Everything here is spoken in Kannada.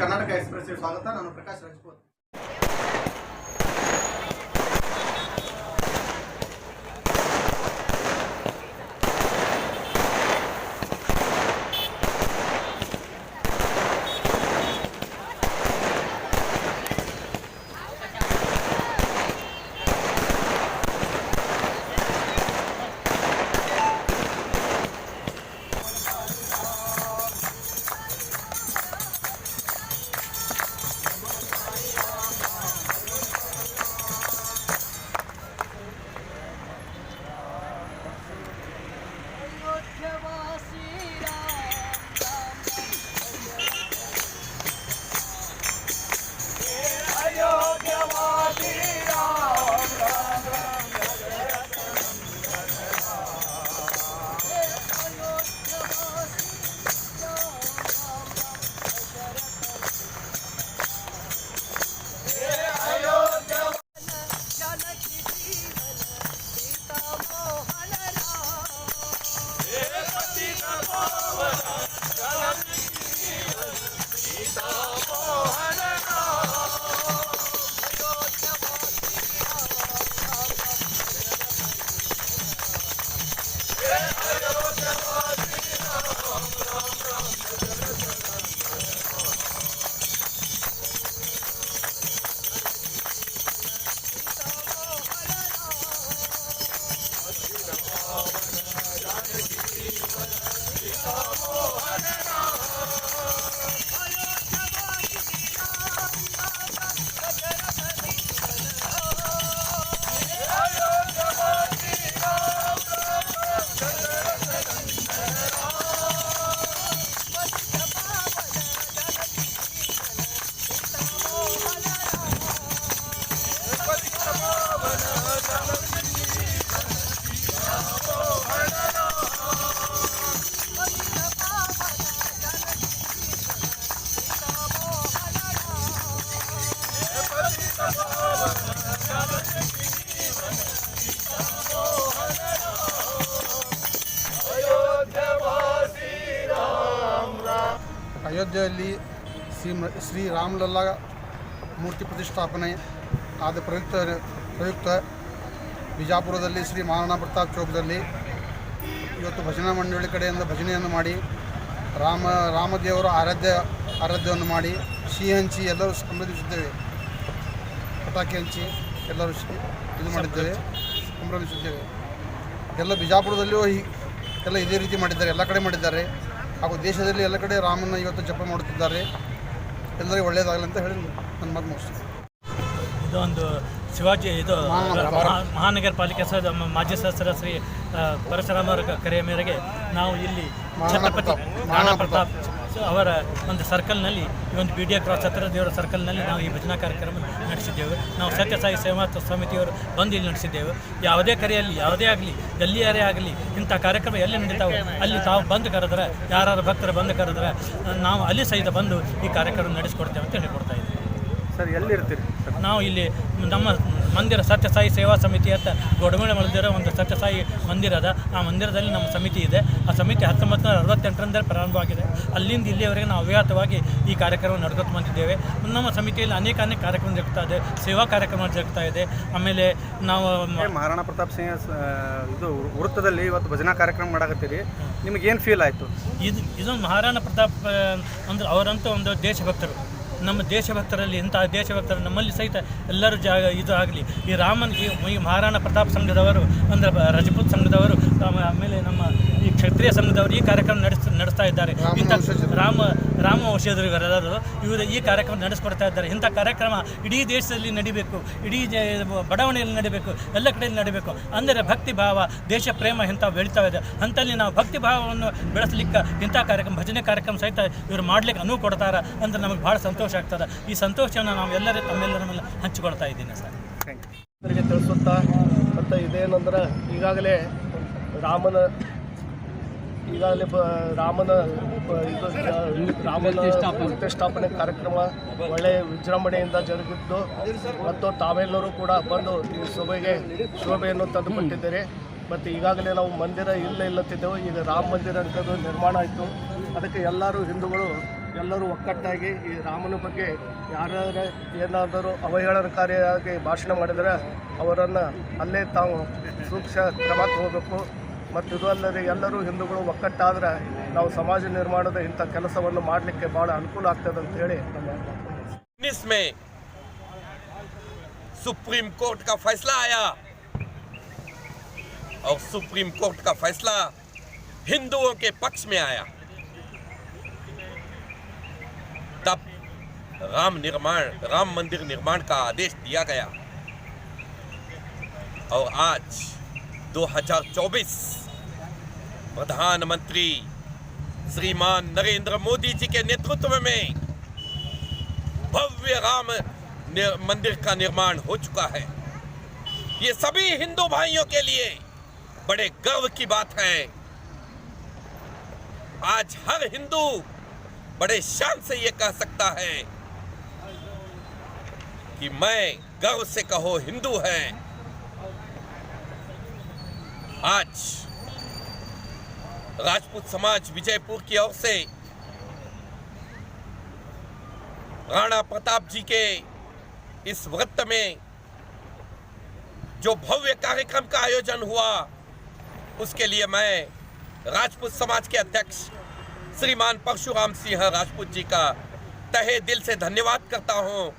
ಕರ್ನಾಟಕ ಎಕ್ಸ್ಪ್ರೆಸ್ಗೆ ಸ್ವಾಗತ. ನಾನು ಪ್ರಕಾಶ್ ರಾಜ್ಪೂತ್. ಅಯೋಧ್ಯೆಯಲ್ಲಿ ಶ್ರೀ ಶ್ರೀ ರಾಮಲಲ್ಲಾ ಮೂರ್ತಿ ಪ್ರತಿಷ್ಠಾಪನೆ ಆದ ಪ್ರಯುಕ್ತ ಪ್ರಯುಕ್ತ ಬಿಜಾಪುರದಲ್ಲಿ ಶ್ರೀ ಮಹಾರಾಣಾ ಪ್ರತಾಪ್ ಚೌಕದಲ್ಲಿ ಇವತ್ತು ಭಜನಾ ಮಂಡಳಿ ಕಡೆಯಿಂದ ಭಜನೆಯನ್ನು ಮಾಡಿ, ರಾಮ, ರಾಮದೇವರ ಆರಾಧ್ಯ, ಆರಾಧ್ಯವನ್ನು ಮಾಡಿ, ಸಿಹಿ ಹಂಚಿ ಎಲ್ಲರೂ ಸಂಭ್ರಮಿಸಿದ್ದೇವೆ. ಪಟಾಕಿ ಹಂಚಿ ಎಲ್ಲರೂ ಇದು ಮಾಡಿದ್ದೇವೆ, ಸಂಭ್ರಮಿಸಿದ್ದೇವೆ. ಎಲ್ಲ ಬಿಜಾಪುರದಲ್ಲಿಯೂ ಎಲ್ಲ ಇದೇ ರೀತಿ ಮಾಡಿದ್ದಾರೆ, ಎಲ್ಲ ಕಡೆ ಮಾಡಿದ್ದಾರೆ. ಹಾಗೂ ದೇಶದಲ್ಲಿ ಎಲ್ಲ ಕಡೆ ರಾಮನ ಇವತ್ತು ಜಪ ಮಾಡುತ್ತಿದ್ದಾರೆ. ಎಲ್ಲರಿಗೂ ಒಳ್ಳೆಯದಾಗಲಿ ಅಂತ ಹೇಳಿ ನನ್ನ ಮಾತು ಮುಗಿಸ್ತೀನಿ. ಇದೊಂದು ಶಿವಾಜಿ ಇದು ಮಹಾನಗರ ಮಹಾ- ಮಹಾನಗರ ಪಾಲಿಕೆ ಸಹ ಮಾಜಿ ಸದಸ್ಯರ ಶ್ರೀ ಪರಶುರಾಮ ಅವರ ಕರೆಯ ಮೇರೆಗೆ ನಾವು ಇಲ್ಲಿ ಛತ್ರಪತಿ ಪ್ರತಾಪ್. ರಾಣಾ ಮಹಾರಾಣಾ ಪ್ರತಾಪ್ ಅವರ ಒಂದು ಸರ್ಕಲ್ನಲ್ಲಿ ಈ ಒಂದು ಬಿ ಡಿ ಎ ಕ್ರಾಸ್ ಹತ್ತಿರ ದೇವರ ಸರ್ಕಲ್ನಲ್ಲಿ ನಾವು ಈ ಭಜನಾ ಕಾರ್ಯಕ್ರಮ ನಡೆಸಿದ್ದೇವೆ. ನಾವು ಸತ್ಯಸಾಯಿ ಸೇವಾ ಸಮಿತಿಯವರು ಬಂದು ಇಲ್ಲಿ ನಡೆಸಿದ್ದೇವೆ. ಯಾವುದೇ ಕರೆಯಲ್ಲಿ, ಯಾವುದೇ ಆಗಲಿ ಎಲ್ಲಿಯಾರೇ ಆಗಲಿ, ಇಂಥ ಕಾರ್ಯಕ್ರಮ ಎಲ್ಲಿ ನಡೀತಾವೆ, ಅಲ್ಲಿ ತಾವು ಬಂದು ಕರೆದ್ರೆ ಯಾರು ಭಕ್ತರು ಬಂದು ಕರೆದ್ರೆ, ನಾವು ಅಲ್ಲಿ ಸಹಿತ ಬಂದು ಈ ಕಾರ್ಯಕ್ರಮ ನಡೆಸಿಕೊಡ್ತೇವೆ ಅಂತ ಹೇಳಿಕೊಡ್ತಾ ಇದ್ದೀವಿ. ಸರ್ ಎಲ್ಲಿರ್ತೀರಿ? ನಾವು ಇಲ್ಲಿ ನಮ್ಮ ಮಂದಿರ ಸತ್ಯಸಾಯಿ ಸೇವಾ ಸಮಿತಿ ಅಂತ ಗೊಡಮೇಳೆ ಮಂದಿರ ಒಂದು ಸತ್ಯಸಾಯಿ ಮಂದಿರ ಅದ. ಆ ಮಂದಿರದಲ್ಲಿ ನಮ್ಮ ಸಮಿತಿ ಇದೆ. ಆ ಸಮಿತಿ ಹತ್ತೊಂಬತ್ತು ನೂರ ಅರವತ್ತೆಂಟರಿಂದ ಪ್ರಾರಂಭವಾಗಿದೆ. ಅಲ್ಲಿಂದ ಇಲ್ಲಿಯವರೆಗೆ ನಾವು ಅವ್ಯಾತವಾಗಿ ಈ ಕಾರ್ಯಕ್ರಮ ನಡ್ಕೊತ ಬಂದಿದ್ದೇವೆ. ನಮ್ಮ ಸಮಿತಿಯಲ್ಲಿ ಅನೇಕ ಅನೇಕ ಕಾರ್ಯಕ್ರಮ ಜರುಗ್ತಾ ಇದೆ. ಸೇವಾ ಕಾರ್ಯಕ್ರಮ ಜರುಗ್ತಾ ಇದೆ. ಆಮೇಲೆ ನಾವು ಮಹಾರಾಣಾ ಪ್ರತಾಪ್ ಸಿಂಗ್ ಇದು ವೃತ್ತದಲ್ಲಿ ಇವತ್ತು ಭಜನಾ ಕಾರ್ಯಕ್ರಮ ಮಾಡಕತ್ತೀರಿ. ನಿಮಗೇನು ಫೀಲ್ ಆಯಿತು? ಇದು ಇದೊಂದು ಮಹಾರಾಣ ಪ್ರತಾಪ್ ಅಂದ್ರೆ ಅವರಂತೂ ಒಂದು ದೇಶಭಕ್ತರು. ನಮ್ಮ ದೇಶಭಕ್ತರಲ್ಲಿ ಇಂತಹ ದೇಶಭಕ್ತರು ನಮ್ಮಲ್ಲಿ ಸಹಿತ ಎಲ್ಲರೂ ಜಾಗ ಇದು ಆಗಲಿ. ಈ ರಾಮನ್ ಈ ಮಹಾರಾಣ ಪ್ರತಾಪ್ ಸಂಘದವರು, ಅಂದರೆ ರಜಪೂತ್ ಸಂಘದವರು ಆಮ- ಆಮೇಲೆ ನಮ್ಮ ಕ್ಷತ್ರಿಯ ಸಂಘದವರು ಈ ಕಾರ್ಯಕ್ರಮ ನಡೆಸ್ ನಡೆಸ್ತಾ ಇದ್ದಾರೆ. ಇಂಥ ರಾಮ ರಾಮ ವಂಶದವರು ಇವರೆಲ್ಲರೂ ಇವರು ಈ ಕಾರ್ಯಕ್ರಮ ನಡೆಸ್ಕೊಡ್ತಾ ಇದ್ದಾರೆ. ಇಂಥ ಕಾರ್ಯಕ್ರಮ ಇಡೀ ದೇಶದಲ್ಲಿ ನಡಿಬೇಕು. ಇಡೀ ಬಡಾವಣೆಯಲ್ಲಿ ನಡಿಬೇಕು. ಎಲ್ಲ ಕಡೆಯಲ್ಲಿ ನಡಿಬೇಕು. ಅಂದರೆ ಭಕ್ತಿ ಭಾವ ದೇಶ ಪ್ರೇಮ ಇಂಥ ಬೆಳೀತಾ ಇದೆ. ಅಂಥಲ್ಲಿ ನಾವು ಭಕ್ತಿ ಭಾವವನ್ನು ಬೆಳೆಸಲಿಕ್ಕೆ ಇಂಥ ಕಾರ್ಯಕ್ರಮ ಭಜನೆ ಕಾರ್ಯಕ್ರಮ ಸಹಿತ ಇವರು ಮಾಡ್ಲಿಕ್ಕೆ ಅನುವು ಕೊಡ್ತಾರೆ ಅಂದ್ರೆ ನಮಗೆ ಭಾಳ ಸಂತೋಷ ಆಗ್ತದೆ. ಈ ಸಂತೋಷವನ್ನು ನಾವು ಎಲ್ಲರೂ ತಮ್ಮೆಲ್ಲರ ಮೇಲೆ ಹಂಚಿಕೊಳ್ತಾ ಇದ್ದೀನಿ ಸರ್. ಥ್ಯಾಂಕ್ ಯು ಅವರಿಗೆ ತಿಳಿಸುತ್ತಾ ಮತ್ತು ಇದೇನಂದ್ರೆ ಈಗಾಗಲೇ ರಾಮನ ಈಗಾಗಲೇ ಬ ರಾಮನ ಇದು ರಾಮನ ಪ್ರತಿಷ್ಠಾಪನೆ. ಕಾರ್ಯಕ್ರಮ ಒಳ್ಳೆಯ ವಿಜೃಂಭಣೆಯಿಂದ ಜರುಗಿದ್ದು ಮತ್ತು ತಾವೆಲ್ಲರೂ ಕೂಡ ಬಂದು ಈ ಸಭೆಗೆ ಶೋಭೆಯನ್ನು ತಂದುಕೊಟ್ಟಿದ್ದೀರಿ. ಮತ್ತು ಈಗಾಗಲೇ ನಾವು ಮಂದಿರ ಇಲ್ಲ ಇಲ್ಲತ್ತಿದ್ದೆವು. ಈಗ ರಾಮ ಮಂದಿರ ಅಂತದ್ದು ನಿರ್ಮಾಣ ಆಯಿತು. ಅದಕ್ಕೆ ಎಲ್ಲರೂ ಹಿಂದೂಗಳು ಎಲ್ಲರೂ ಒಕ್ಕಟ್ಟಾಗಿ ಈ ರಾಮನ ಬಗ್ಗೆ ಯಾರ್ಯಾರು ಏನಾದರೂ ಅವಹೇಳನಕಾರಿಯಾಗಿ ಭಾಷಣ ಮಾಡಿದರೆ ಅವರನ್ನು ಅಲ್ಲೇ ತಾವು ಸೂಕ್ಷ್ಮ ಕ್ರಮ ತಗೋಬೇಕು ಮತ್ತು ಇದು ಅಲ್ಲದೆ ಎಲ್ಲರೂ ಹಿಂದೂಗಳು ಒಕ್ಕಟ್ಟಾದರೆ ನಾವು ಸಮಾಜ ನಿರ್ಮಾಣದ ಇಂಥ ಕೆಲಸವನ್ನು ಮಾಡಲಿಕ್ಕೆ ಭಾಳ ಅನುಕೂಲ ಆಗ್ತದೆ ಅಂತ ಹೇಳಿ ನಮ್ಮ ಮಾತು. उन्नीस में सुप्रीम कोर्ट का फैसला आया और सुप्रीम कोर्ट का फैसला हिंदुओं के पक्ष में आया तब राम निर्माण राम मंदिर निर्माण का आदेश दिया गया और आज 2024 प्रधानमंत्री श्रीमान नरेंद्र मोदी जी के नेतृत्व में भव्य राम मंदिर का निर्माण हो चुका है। ये सभी हिंदू भाइयों के लिए बड़े गर्व की बात है। आज हर हिंदू बड़े शान से ये कह सकता है कि मैं गर्व से कहो हिंदू है। आज राजपूत समाज विजयपुर की ओर से। राणा प्रताप जी के इस वृत्त में जो भव्य कार्यक्रम का आयोजन हुआ, उसके लिए मैं राजपूत समाज के अध्यक्ष श्रीमान परशुराम सिंह राजपूत जी का तहे दिल से धन्यवाद करता हूँ।